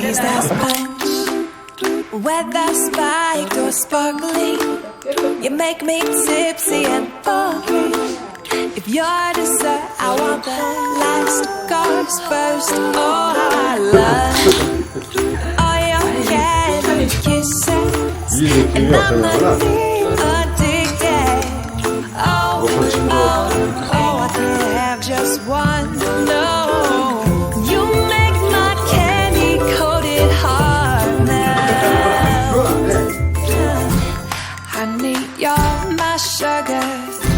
breeze that's punch, weather spiked or sparkly, You make me tipsy and falling. If you're dessert, I want the last course first. Oh, how I love all your candy kisses, and I'm like. honey, you're my sugar.